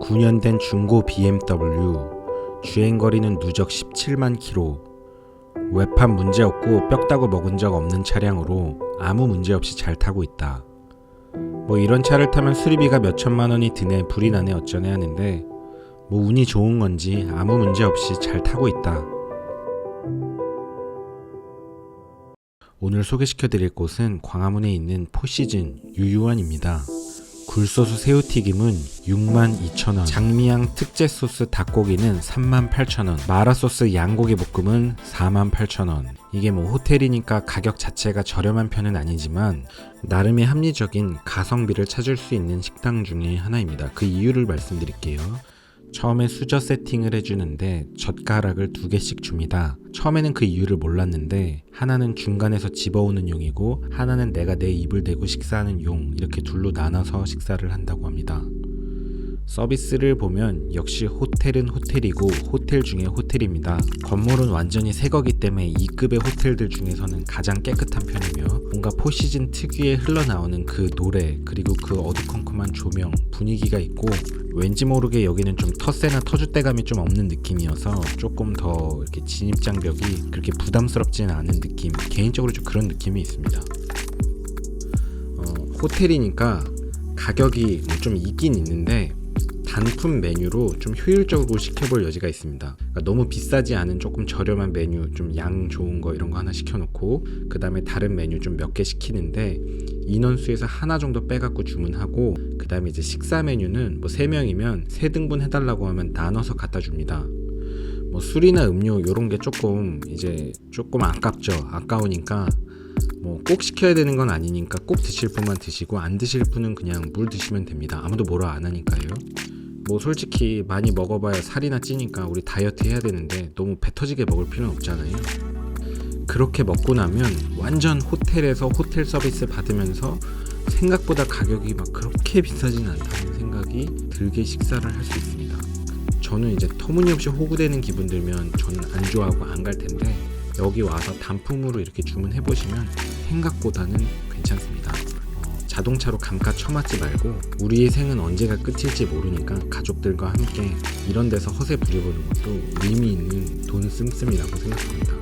9년 된 중고 BMW, 주행거리는 누적 17만 킬로. 외판 문제 없고 뼈다구 먹은 적 없는 차량으로 아무 문제 없이 잘 타고 있다. 뭐 이런 차를 타면 수리비가 몇 천만 원이 드네 불이 나네 어쩌네 하는데 뭐 운이 좋은 건지 아무 문제 없이 잘 타고 있다. 오늘 소개시켜 드릴 곳은 광화문에 있는 포시즌 유유원입니다. 굴소스 새우튀김은 62,000원, 장미향 특제 소스 닭고기는 38,000원, 마라소스 양고기 볶음은 48,000원. 이게 뭐 호텔이니까 가격 자체가 저렴한 편은 아니지만 나름의 합리적인 가성비를 찾을 수 있는 식당 중에 하나입니다. 그 이유를 말씀드릴게요. 처음에 수저 세팅을 해주는데 젓가락을 두 개씩 줍니다. 처음에는 그 이유를 몰랐는데 하나는 중간에서 집어오는 용이고 하나는 내가 내 입을 대고 식사하는 용 이렇게 둘로 나눠서 식사를 한다고 합니다. 서비스를 보면 역시 호텔은 호텔이고 호텔 중에 호텔입니다. 건물은 완전히 새 거기 때문에 2급의 호텔들 중에서는 가장 깨끗한 편이며 뭔가 포시즌 특유의 흘러나오는 그 노래 그리고 그 어두컴컴한 조명 분위기가 있고 왠지 모르게 여기는 좀 텃세나 터줏대감이 좀 없는 느낌이어서 조금 더 이렇게 진입 장벽이 그렇게 부담스럽지는 않은 느낌 개인적으로 좀 그런 느낌이 있습니다. 어, 호텔이니까 가격이 뭐좀 있긴 있는데 단품 메뉴로 좀 효율적으로 시켜볼 여지가 있습니다. 그러니까 너무 비싸지 않은 조금 저렴한 메뉴, 좀 양 좋은 거 이런 거 하나 시켜놓고 그 다음에 다른 메뉴 좀 몇 개 시키는데 인원수에서 하나 정도 빼갖고 주문하고 그 다음에 이제 식사 메뉴는 뭐세 명이면 세 등분 해달라고 하면 나눠서 갖다 줍니다. 뭐 술이나 음료 이런 게 조금 이제 조금 아깝죠. 아까우니까 뭐 꼭 시켜야 되는 건 아니니까 꼭 드실 분만 드시고 안 드실 분은 그냥 물 드시면 됩니다. 아무도 뭐라 안 하니까요. 뭐 솔직히 많이 먹어봐야 살이나 찌니까 우리 다이어트 해야 되는데 너무 배 터지게 먹을 필요는 없잖아요. 그렇게 먹고 나면 완전 호텔에서 호텔 서비스 받으면서 생각보다 가격이 막 그렇게 비싸진 않다는 생각이 들게 식사를 할 수 있습니다. 저는 이제 터무니없이 호구되는 기분 들면 저는 안 좋아하고 안 갈 텐데 여기 와서 단품으로 이렇게 주문해 보시면 생각보다는 괜찮습니다. 어, 자동차로 감가 쳐맞지 말고 우리의 생은 언제가 끝일지 모르니까 가족들과 함께 이런 데서 허세 부려보는 것도 의미 있는 돈 씀씀이라고 생각합니다.